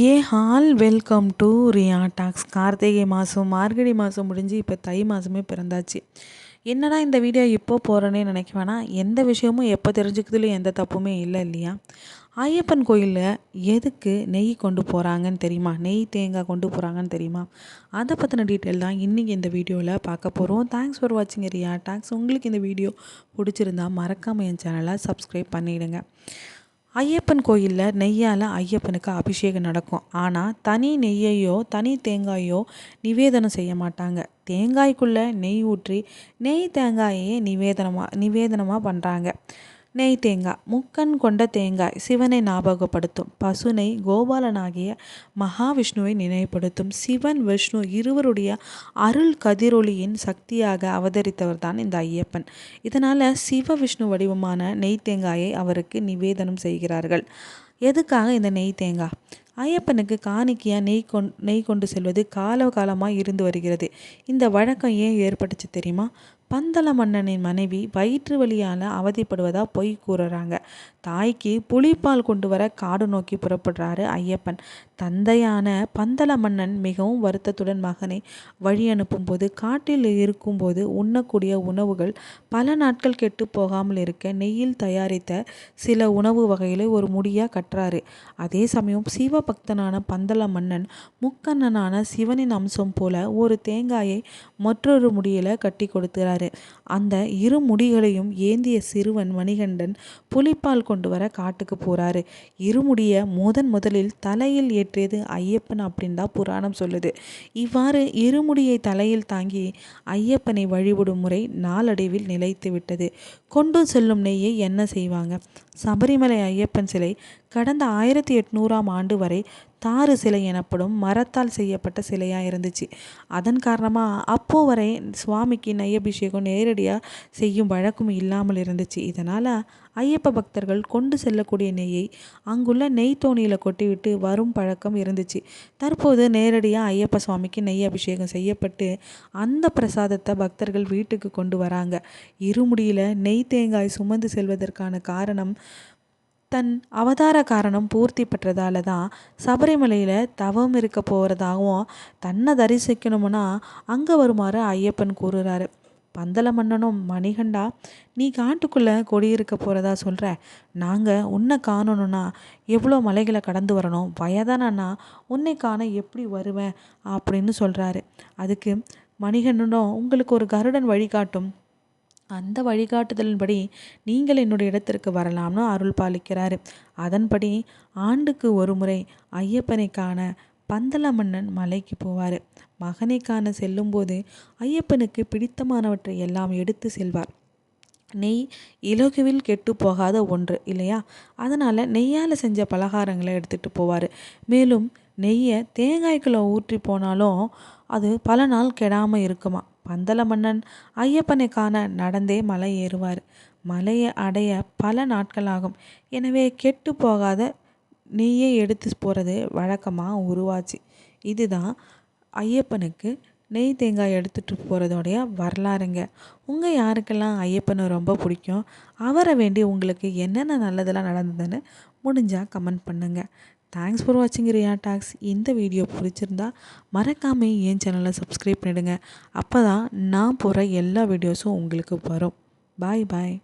Hey all welcome to Riya talks. Karthigai மாதம் மார்கழி மாதம் முடிஞ்சு இப்போ தை மாதமே பிறந்தாச்சு. என்னடா இந்த வீடியோ இப்போ போகிறேன்னே நினைக்க வேணாம் எந்த விஷயமும் எப்போ தெரிஞ்சுக்கிறதுலையும் எந்த தப்புமே இல்லை இல்லையா? ஐயப்பன் கோயிலில் எதுக்கு நெய் கொண்டு போகிறாங்கன்னு தெரியுமா? நெய் தேங்காய் கொண்டு போகிறாங்கன்னு தெரியுமா? அதை பற்றின டீட்டெயில் தான் இன்றைக்கி இந்த வீடியோவில் பார்க்க போகிறோம் தேங்க்ஸ் ஃபார் வாட்சிங் ரியா டாக்ஸ். உங்களுக்கு இந்த வீடியோ பிடிச்சிருந்தா மறக்காமல் என் சேனலை சப்ஸ்கிரைப் பண்ணிவிடுங்க ஐயப்பன் கோயிலில் நெய்யால் ஐயப்பனுக்கு அபிஷேகம் நடக்கும். ஆனால் தனி நெய்யையோ தனி தேங்காயோ நிவேதனம் செய்ய மாட்டாங்க. தேங்காய்க்குள்ளே நெய் ஊற்றி நெய் தேங்காயையே நிவேதனமாக நிவேதனமாக பண்ணுறாங்க நெய் தேங்காய் முக்கன் கொண்ட தேங்காய் சிவனை ஞாபகப்படுத்தும். பசுனை கோபாலனாகிய மகாவிஷ்ணுவை நினைவுபடுத்தும். சிவன் விஷ்ணு இருவருடைய அருள் கதிரொளியின் சக்தியாக அவதரித்தவர் தான் இந்த ஐயப்பன். இதனால் சிவ விஷ்ணு வடிவமான நெய் தேங்காயை அவருக்கு நிவேதனம் செய்கிறார்கள். எதுக்காக இந்த நெய் தேங்காய்? ஐயப்பனுக்கு காணிக்கையாக நெய் கொண் நெய் கொண்டு செல்வது கால காலமாக இருந்து வருகிறது. இந்த வழக்கம் ஏன் ஏற்பட்டுச்சு தெரியுமா? பந்தள மன்னனின் மனைவி வயிற்று வலியால் அவதிப்படுவதாக பொய் கூறுறாங்க. தாய்க்கு புலிப்பால் கொண்டு வர காடு நோக்கி புறப்படுறாரு ஐயப்பன். தந்தையான பந்தள மன்னன் மிகவும் வருத்தத்துடன் மகனை வழி அனுப்பும்போது காட்டில் இருக்கும்போது உண்ணக்கூடிய உணவுகள் பல நாட்கள் கெட்டு போகாமல் இருக்க நெய்யில் தயாரித்த சில உணவு வகைகளை ஒரு முடியாக கற்றாரு. அதே சமயம் சிவபக்தனான பந்தள மன்னன் முக்கண்ணனான சிவனின் அம்சம் போல ஒரு தேங்காயை மற்றொரு முடியில் கட்டி கொடுக்கிறாரு. சொல்கிறாரு அந்த இரு முடிகளையும் ஏந்திய சிறுவன் மணிகண்டன் புலிப்பால் கொண்டு வர காட்டுக்கு போகிறாரு இருமுடியை முதன் முதலில் தலையில் ஏற்றியது ஐயப்பன் அப்படின்னு தான் புராணம் சொல்லுது. இவ்வாறு இருமுடியை தலையில் தாங்கி ஐயப்பனை வழிபடும் முறை நாளடைவில் நிலைத்து விட்டது. கொண்டு செல்லும் நெய்யை என்ன செய்வாங்க? சபரிமலை ஐயப்பன் சிலை கடந்த ஆயிரத்தி எட்நூறாம் ஆண்டு வரை தாறு சிலை எனப்படும் மரத்தால் செய்யப்பட்ட சிலையாக இருந்துச்சு. அதன் காரணமாக அப்போது வரை சுவாமிக்கு நெய் அபிஷேகம் நேரடியாக செய்யும் வழக்கம் இல்லாமல் இருந்துச்சு. இதனால் ஐயப்ப பக்தர்கள் கொண்டு செல்லக்கூடிய நெய்யை அங்குள்ள நெய் தோணியில் கொட்டிவிட்டு வரும் பழக்கம் இருந்துச்சு. தற்போது நேரடியாக ஐயப்ப சுவாமிக்கு நெய் அபிஷேகம் செய்யப்பட்டு அந்த பிரசாதத்தை பக்தர்கள் வீட்டுக்கு கொண்டு வராங்க. இருமுடியில் நெய் தேங்காய் சுமந்து செல்வதற்கான காரணம் தன் அவதார காரணம் பூர்த்தி பெற்றதால தான் சபரிமலையில் தவம் இருக்க போகிறதாகவும் தன்னை தரிசிக்கணும்னா அங்கே வருமாறு ஐயப்பன் கூறுகிறாரு பந்தல மன்னனும் மணிகண்டா நீ காட்டுக்குள்ளே கொடியிருக்க போகிறதா சொல்கிற நாங்கள் உன்னை காணணும்னா எவ்வளோ மலைகளை கடந்து வரணும்? வயதானா உன்னை காண எப்படி வருவேன்? அப்படின்னு சொல்கிறாரு அதுக்கு மணிகண்டனும் உங்களுக்கு ஒரு கருடன் வழிகாட்டும். அந்த வழிகாட்டுதலின்படி நீங்கள் என்னுடைய இடத்திற்கு வரலாம்னு அருள் பாலிக்கிறார். அதன்படி ஆண்டுக்கு ஒரு முறை ஐயப்பனை காண பந்தல மன்னன் மலைக்கு போவார். மகனை காண செல்லும்போது ஐயப்பனுக்கு பிடித்தமானவற்றை எல்லாம் எடுத்து செல்வார். நெய் இலகுவில் கெட்டு போகாத ஒன்று இல்லையா? அதனால் நெய்யால் செஞ்ச பலகாரங்களை எடுத்துகிட்டு போவார். மேலும் நெய்யை தேங்காய்க்குள்ளே ஊற்றி போனாலும் அது பல நாள் கெடாமல் இருக்குமா? பந்தல மன்னன் ஐயப்பனை காண நடந்தே மலை ஏறுவார் மலையை அடைய பல நாட்களாகும். எனவே கெட்டு போகாத நெய்யை எடுத்து போகிறது வழக்கமாக உருவாச்சு. இதுதான் ஐயப்பனுக்கு நெய் தேங்காய் எடுத்துகிட்டு போகிறதோடைய வரலாறுங்க. உங்கள் யாருக்கெல்லாம் ஐயப்பனை ரொம்ப பிடிக்கும்? அவரை வேண்டி உங்களுக்கு என்னென்ன நல்லதெல்லாம் நடந்ததுன்னு முடிஞ்சால் கமெண்ட் பண்ணுங்கள் தேங்க்ஸ் ஃபார் வாட்சிங் ரியா டாக்ஸ் இந்த வீடியோ பிடிச்சிருந்தா மறக்காமல் என் சேனலை சப்ஸ்கிரைப் பண்ணிடுங்க. அப்போ தான் நான் போகிற எல்லா வீடியோஸும் உங்களுக்கு வரும். பாய் பாய்